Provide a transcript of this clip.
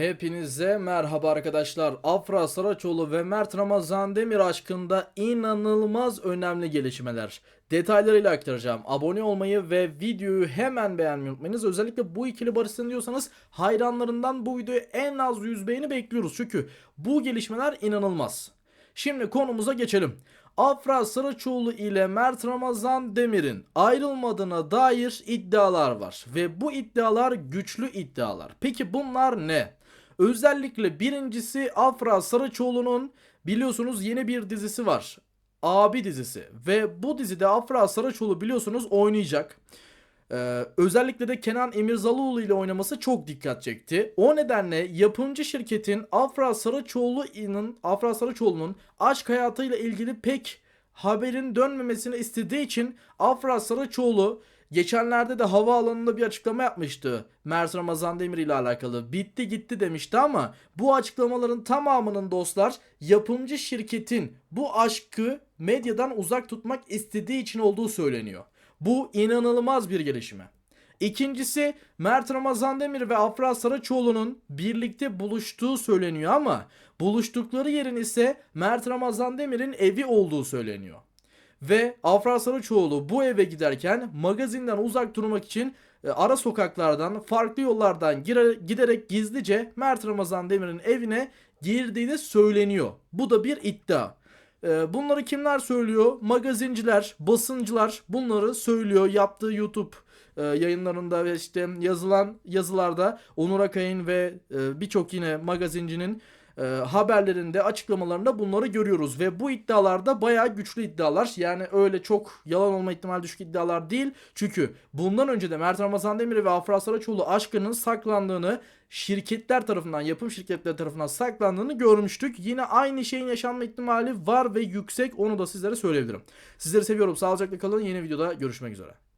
Hepinize merhaba arkadaşlar. Afra Saraçoğlu ve Mert Ramazan Demir aşkında inanılmaz önemli gelişmeler. Detaylarıyla aktaracağım. Abone olmayı ve videoyu hemen beğenmeyi unutmayınız. Özellikle bu ikili barışsın diyorsanız hayranlarından bu videoya en az 100 beğeni bekliyoruz. Çünkü bu gelişmeler inanılmaz. Şimdi konumuza geçelim. Afra Saraçoğlu ile Mert Ramazan Demir'in ayrılmadığına dair iddialar var ve bu iddialar güçlü iddialar. Peki bunlar ne? Özellikle birincisi Afra Saraçoğlu'nun biliyorsunuz yeni bir dizisi var. Abi dizisi ve bu dizide Afra Saraçoğlu biliyorsunuz oynayacak. Ee, özellikle de Kenan Emirzalıoğlu ile oynaması çok dikkat çekti. O nedenle yapımcı şirketin Afra Saraçoğlu'nun Afra Saraçoğlu'nun aşk hayatıyla ilgili pek haberin dönmemesini istediği için Afra Saraçoğlu geçenlerde de havaalanında bir açıklama yapmıştı. Mert Ramazan Demir ile alakalı. Bitti gitti demişti ama bu açıklamaların tamamının dostlar yapımcı şirketin bu aşkı medyadan uzak tutmak istediği için olduğu söyleniyor. Bu inanılmaz bir gelişme. İkincisi Mert Ramazan Demir ve Afra Saraçoğlu'nun birlikte buluştuğu söyleniyor ama buluştukları yerin ise Mert Ramazan Demir'in evi olduğu söyleniyor. Ve Afra Saraçoğlu bu eve giderken magazinden uzak durmak için e, ara sokaklardan farklı yollardan giderek gizlice Mert Ramazan Demir'in evine girdiğini söyleniyor. Bu da bir iddia. Ee, Bunları kimler söylüyor? Magazinciler, basıncılar bunları söylüyor. Yaptığı YouTube e, yayınlarında ve işte yazılan yazılarda Onur Akay'ın ve e, birçok yine magazincinin e, haberlerinde, açıklamalarında bunları görüyoruz ve bu iddialarda bayağı güçlü iddialar. Yani öyle çok yalan olma ihtimali düşük iddialar değil. Çünkü bundan önce de Mert Ramazan Demir ve Afra Saraçoğlu aşkının saklandığını şirketler tarafından, yapım şirketleri tarafından saklandığını görmüştük. Yine aynı şeyin yaşanma ihtimali var ve yüksek. Onu da sizlere söyleyebilirim. Sizleri seviyorum. Sağlıcakla kalın. Yeni videoda görüşmek üzere.